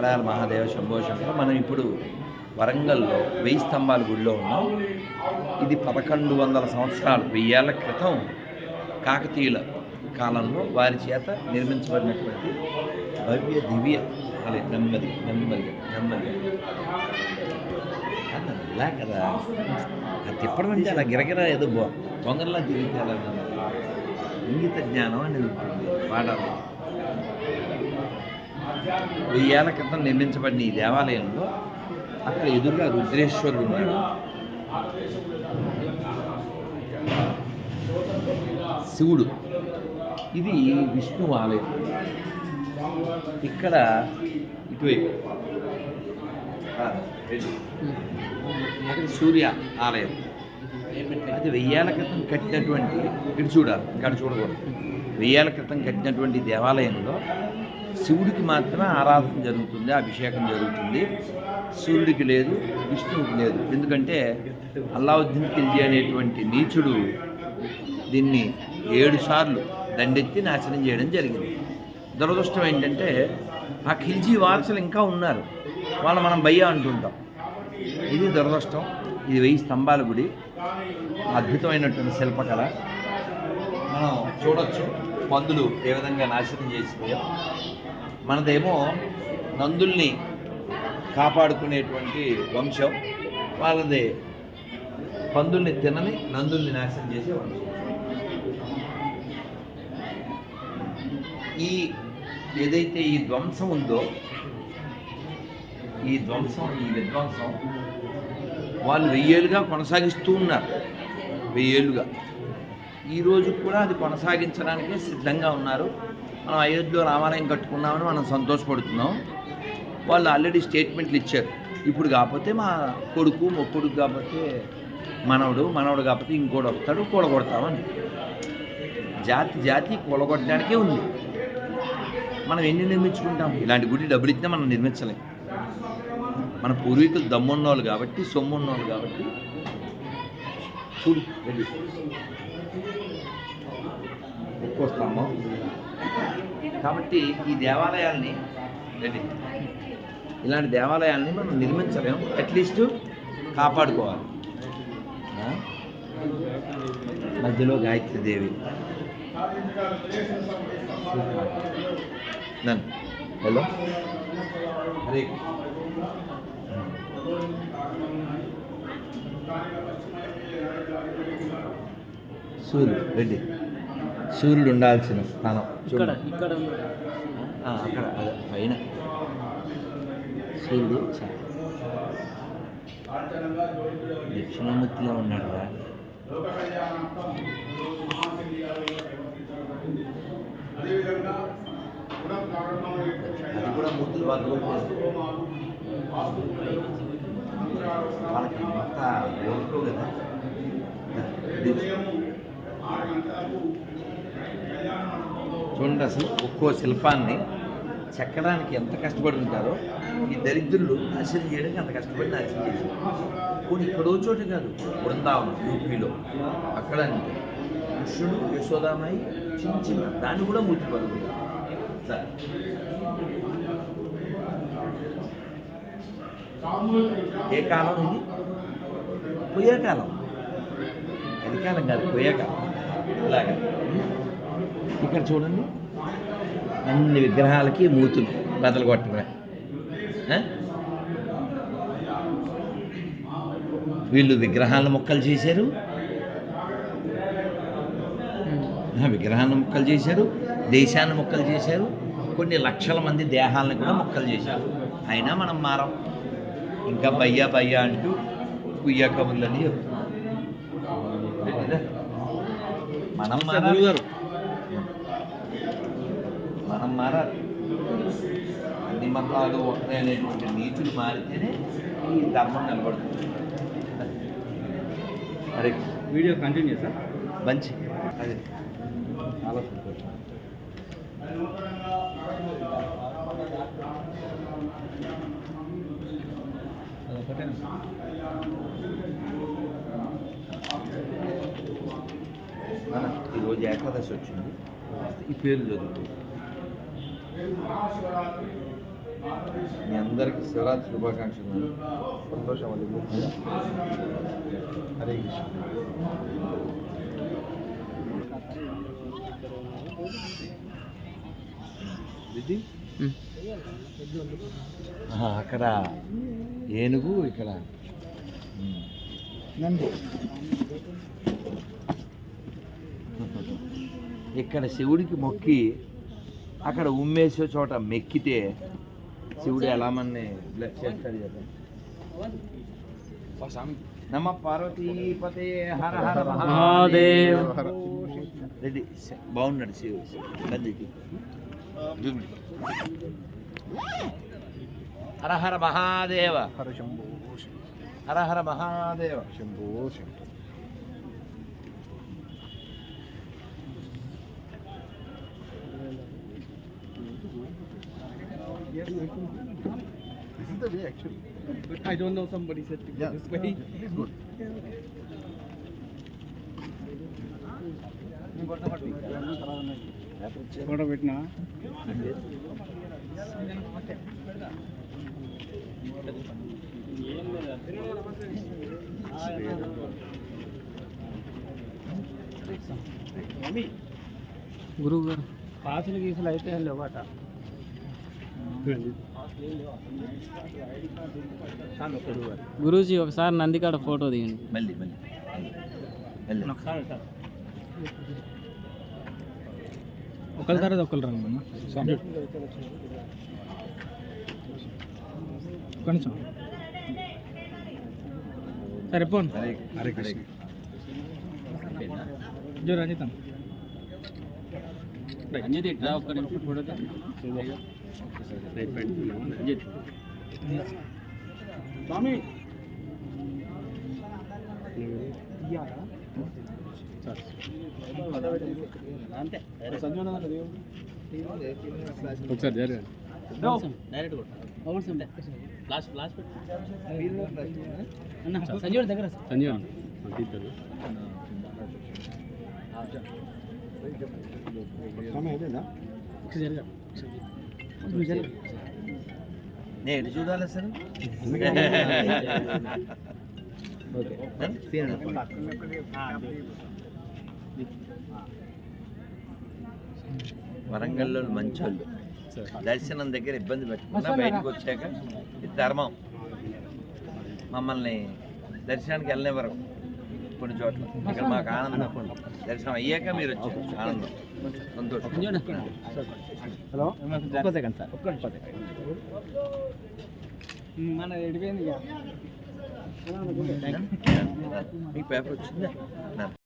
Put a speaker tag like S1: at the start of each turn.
S1: హరహర మహాదేవ శంభో శంకర మనం ఇప్పుడు వరంగల్లో వెయ్యి స్తంభాల గుడిలో ఉన్నాం. ఇది పదకొండు వందల సంవత్సరాలు వెయ్యేళ్ళ క్రితం కాకతీయుల కాలంలో వారి చేత నిర్మించబడినటువంటి భవ్య దివ్య అదే నెమ్మది నెమ్మది నెమ్మది. అలా కదా. అది తిప్పడం అంటే అలా గిరగిర ఏదో బొ తిరిగితే అలా ఇంగిత జ్ఞానం అనేది ఉంటుంది. వాడాలి. వెయ్యేళ్ళ క్రితం నిర్మించబడిన ఈ దేవాలయంలో అక్కడ ఎదురుగా రుద్రేశ్వరుడు ఉన్నాడు. శివుడు. ఇది విష్ణు ఆలయం. ఇక్కడ ఇటువైపు. సూర్య ఆలయం. అది వెయ్యేళ్ళ క్రితం కట్టినటువంటి ఇక్కడ చూడాలి ఇక్కడ చూడకూడదు. వెయ్యేళ్ళ క్రితం కట్టినటువంటి దేవాలయంలో శివుడికి మాత్రమే ఆరాధన జరుగుతుంది అభిషేకం జరుగుతుంది. సూర్యుడికి లేదు విష్ణువుకి లేదు. ఎందుకంటే అల్లావుద్దీన్ ఖిల్జీ అనేటువంటి నీచుడు దీన్ని ఏడు సార్లు దండెత్తి నాశనం చేయడం జరిగింది. దురదృష్టం ఏంటంటే ఆ ఖిల్జీ వారసులు ఇంకా ఉన్నారు. వాళ్ళు మనం భయ్య అంటుంటాం. ఇది దురదృష్టం. ఇది వెయ్యి స్తంభాల గుడి. అద్భుతమైనటువంటి శిల్పకళ. మనం చూడొచ్చు పందులు ఏ విధంగా నాశనం చేసిందో మనదేమో నందుల్ని కాపాడుకునేటువంటి వంశం వాళ్ళది. పందుల్ని తినని నందుల్ని నాశనం చేసే వంశం. ఈ ఏదైతే ఈ ధ్వంసం ఉందో ఈ ధ్వంసం ఈ విధ్వంసం వాళ్ళు వెయ్యేళ్ళుగా కొనసాగిస్తూ ఉన్నారు. వెయ్యేళ్ళుగా. ఈరోజు కూడా అది కొనసాగించడానికే సిద్ధంగా ఉన్నారు. మనం అయోధ్యలో రామాలయం కట్టుకున్నామని మనం సంతోషపడుతున్నాం. వాళ్ళు ఆల్రెడీ స్టేట్మెంట్లు ఇచ్చారు. ఇప్పుడు కాకపోతే మా కొడుకు మొక్కుడుకు కాకపోతే మనవడు మనవడు కాకపోతే ఇంకోటి వస్తాడు కూడగొడతామని జాతి జాతి కూడగొట్టడానికే ఉంది. మనం ఎన్ని నిర్మించుకుంటాం? ఇలాంటి గుడి డబ్బులు ఇచ్చినా మనం నిర్మించలేం. మన పూర్వీకులు దమ్మున్నోళ్ళు కాబట్టి సొమ్మున్నోళ్ళు కాబట్టి. చూడు వెళ్ళి. స్తంభం కాబట్టి ఈ దేవాలయాల్ని రెడీ. ఇలాంటి దేవాలయాల్ని మనం నిర్మించలేము అట్లీస్ట్ కాపాడుకోవాలి. మధ్యలో గాయత్రి దేవి. నన్ను. హలో. హరే సూర్యుడు రెడ్డి సూర్యుడు ఉండాల్సిన స్థానం.
S2: ఇక్కడ ఇక్కడ
S1: ఆ, అక్కడ పైన. సూర్యుడు దక్షిణామూర్తిలో ఉన్నాడు రా. అది కూడా మూర్తులు వాళ్ళకి మొత్త కదా. చూడండి అసలు ఒక్కో శిల్పాన్ని చెక్కడానికి ఎంత కష్టపడి ఉంటారో ఈ దరిద్రులు నాశనం చేయడానికి అంత కష్టపడి నాశనం చేశారు. కొన్ని ఇక్కడో చోట కాదు బృందావనం యూపీలో. అక్కడ అంటే కృష్ణుడు యశోదామాయి చిన్న చిన్న దాన్ని కూడా మూర్తి పడుతుంది ఏ కాలం ఇది? పోయే కాలం. అది కాలం కాదు పోయే కాలం. ఇలాగా ఇక్కడ చూడండి. అన్ని విగ్రహాలకి మూతులు బదలు కొట్టడమే. వీళ్ళు విగ్రహాలను ముక్కలు చేశారు. ఆ, విగ్రహాన్ని ముక్కలు చేశారు దేశాన్ని ముక్కలు చేశారు కొన్ని లక్షల మంది దేహాలను కూడా ముక్కలు చేశారు. అయినా మనం మారం. ఇంకా బయ్యా బయ్యా అంటూ కుయ్యా కబుర్లని చెప్తున్నాం మనం మారాలి
S2: గారు
S1: మనం మారాలి. అన్ని మతాలు ఒకటే అనేటువంటి నీతులు మారితేనే ఈ ధర్మం నిలబడుతుంది. అరే
S2: వీడియో కంటిన్యూ సార్
S1: మంచి. అదే. చాలా సంతోషం. ఈరోజు ఏకాదశి వచ్చింది. ఈ పేరు చదువుతుంది మీ అందరికీ శివరాత్రి శుభాకాంక్షలు
S3: సంతోషం అది హరే కృష్ణ.
S1: అక్కడ ఏనుగు ఇక్కడ. ఇక్కడ శివుడికి మొక్కి అక్కడ ఉమ్మేసే చోట మెక్కితే శివుడు ఎలా మనని బ్లెస్ చేస్తాడు చెప్పండి నమ పార్వతీపతే హర హర
S2: మహాదేవ్.
S1: రెడ్డి బాగున్నాడు శివుడు పెద్దకి. Hara Hara
S3: Mahadeva Hara Shambho.
S1: Hara Hara Mahadeva
S3: Shambho Shankara. This is the way actually.
S2: I don't know somebody said to
S3: Yeah,
S2: this way.
S3: it's good.
S2: Photo పెట్టినా
S4: గురువు గారు
S2: పాసులు గీసులు అయితే లేవట
S4: గురూజీ ఒకసారి నందికాడ ఫోటో దిగండి.
S1: మళ్ళీ మళ్ళీ
S2: ఒకరి తర్వాత ఒకరు రండి కొంచెం సరే పోను. జో రంజితం
S4: రంజిత్ ఇట్లా ఒక్క నిమిషం ఫోటో
S2: స్వామి. అంతే
S3: ఒకసారి జరగండి
S4: డైరెక్ట్ కొట్టు. అవును సార్ ఫ్లాష్ ఫ్లాష్ అన్న సంజీవుడి దగ్గర సార్.
S3: సంజీవన్
S4: ఒకసారి జరగండి.
S1: నేను ఎటు చూడాలి సార్ వరంగల్లో మంచోళ్ళు. దర్శనం దగ్గర ఇబ్బంది పెట్టకుండా బయటకు వచ్చాక ఇది ధర్మం. మమ్మల్ని దర్శనానికి వెళ్ళనివ్వరు. కొన్ని చోట్ల. ఇక్కడ మాకు ఆనందం దర్శనం అయ్యాక మీరు వచ్చారు. ఆనందం. సంతోషం.
S2: హలో? ఒక్క సెకండ్ సార్. ఒక్క మన ఎడిపోయింది
S1: మీకు పేపర్ వచ్చిందా?